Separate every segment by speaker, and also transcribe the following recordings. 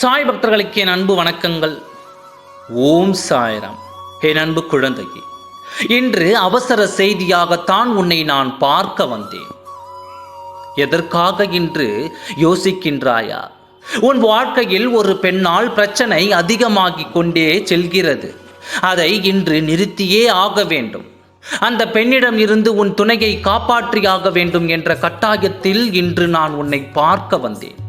Speaker 1: சாய் பக்தர்களுக்கு என் அன்பு வணக்கங்கள். ஓம் சாய்ராம். என் அன்பு குழந்தையே இன்று அவசர செய்தியாகத்தான் உன்னை நான் பார்க்க வந்தேன். எதற்காக இன்று யோசிக்கின்றாயா? உன் வாழ்க்கையில் ஒரு பெண்ணால் பிரச்சனை அதிகமாகிக் கொண்டே செல்கிறது. அதை இன்று நிறுத்தியே ஆக வேண்டும். அந்த பெண்ணிடம் இருந்து உன் துணையை காப்பாற்றியாக வேண்டும் என்ற கட்டாயத்தில் இன்று நான் உன்னை பார்க்க வந்தேன்.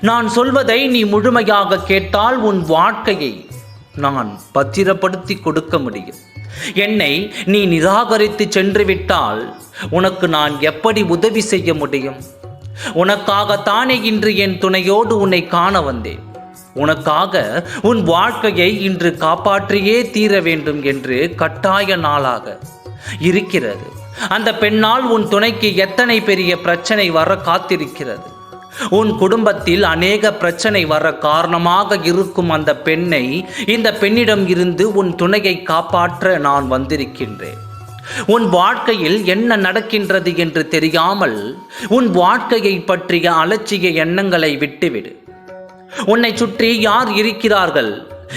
Speaker 1: நான் சொல்வதை நீ முழுமையாக கேட்டால் உன் வாழ்க்கையை நான் பத்திரப்படுத்தி கொடுக்க முடியும். என்னை நீ நிராகரித்து சென்றுவிட்டால் உனக்கு நான் எப்படி உதவி செய்ய முடியும்? உனக்காகத்தானே இன்று என் துணையோடு உன்னை காண வந்தேன். உனக்காக உன் வாழ்க்கையை இன்று காப்பாற்றியே தீர வேண்டும் என்று கட்டாய நாளாக இருக்கிறது. அந்த பெண்ணால் உன் துணைக்கு எத்தனை பெரிய பிரச்சனை வர காத்திருக்கிறது? உன் குடும்பத்தில் அநேக பிரச்சனை வர காரணமாக இருக்கும் அந்த பெண்ணை இந்த பெண்ணிடம் இருந்து உன் துணையை காப்பாற்ற நான் வந்திருக்கின்றேன். உன் வாழ்க்கையில் என்ன நடக்கின்றது என்று தெரியாமல் உன் வாழ்க்கையை பற்றிய அலட்சிய எண்ணங்களை விட்டுவிடு. உன்னை சுற்றி யார் இருக்கிறார்கள்?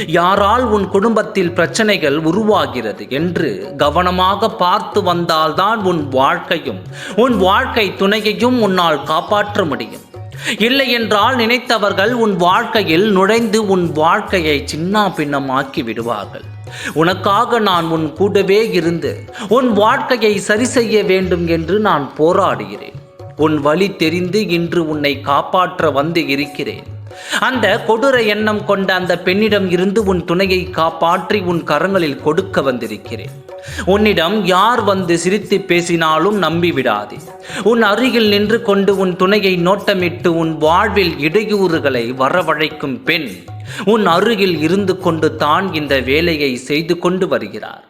Speaker 1: யாரால் உன் குடும்பத்தில் பிரச்சனைகள் உருவாகிறது என்று கவனமாக பார்த்து வந்தால்தான் உன் வாழ்க்கையும் உன் வாழ்க்கை துணையையும் உன்னால் காப்பாற்ற முடியும். இல்லை என்றால் நினைத்தவர்கள் உன் வாழ்க்கையில் நுழைந்து உன் வாழ்க்கையை சின்னா பின்னமாக்கி விடுவார்கள். உனக்காக நான் உன் கூடவே இருந்து உன் வாழ்க்கையை சரி செய்ய வேண்டும் என்று நான் போராடுகிறேன். உன் வழி தெரிந்து இன்று உன்னை காப்பாற்ற வந்து இருக்கிறேன். அந்த கொடூர எண்ணம் கொண்ட அந்த பெண்ணிடம் இருந்து உன் துணையை காப்பாற்றி உன் கரங்களில் கொடுக்க வந்திருக்கிறேன். உன்னிடம் யார் வந்து சிரித்து பேசினாலும் நம்பிவிடாதே. உன் அருகில் நின்று கொண்டு உன் துணையை நோட்டமிட்டு உன் வாழ்வில் இடையூறுகளை வரவழைக்கும் பெண் உன் அருகில் இருந்து கொண்டு தான் இந்த வேலையை செய்து கொண்டு வருகிறார்.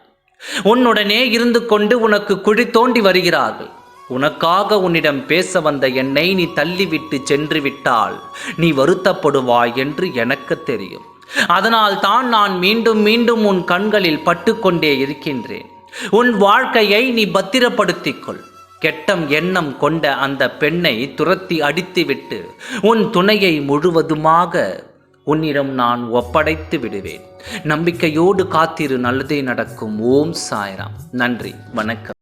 Speaker 1: உன்னுடனே இருந்து கொண்டு உனக்கு குழி தோண்டி வருகிறார்கள். உனக்காக உன்னிடம் பேச வந்த என்னை நீ தள்ளிவிட்டு சென்று விட்டால் நீ வருத்தப்படுவாய் என்று எனக்கு தெரியும். அதனால் தான் நான் மீண்டும் மீண்டும் உன் கண்களில் பட்டுக்கொண்டே இருக்கின்றேன். உன் வாழ்க்கையை நீ பத்திரப்படுத்திக்கொள். கெட்டம் எண்ணம் கொண்ட அந்த பெண்ணை துரத்தி அடித்துவிட்டு உன் துணையை முழுவதுமாக உன்னிடம் நான் ஒப்படைத்து விடுவேன். நம்பிக்கையோடு காத்திரு நல்லதே நடக்கும். ஓம் சாய்ராம். நன்றி. வணக்கம்.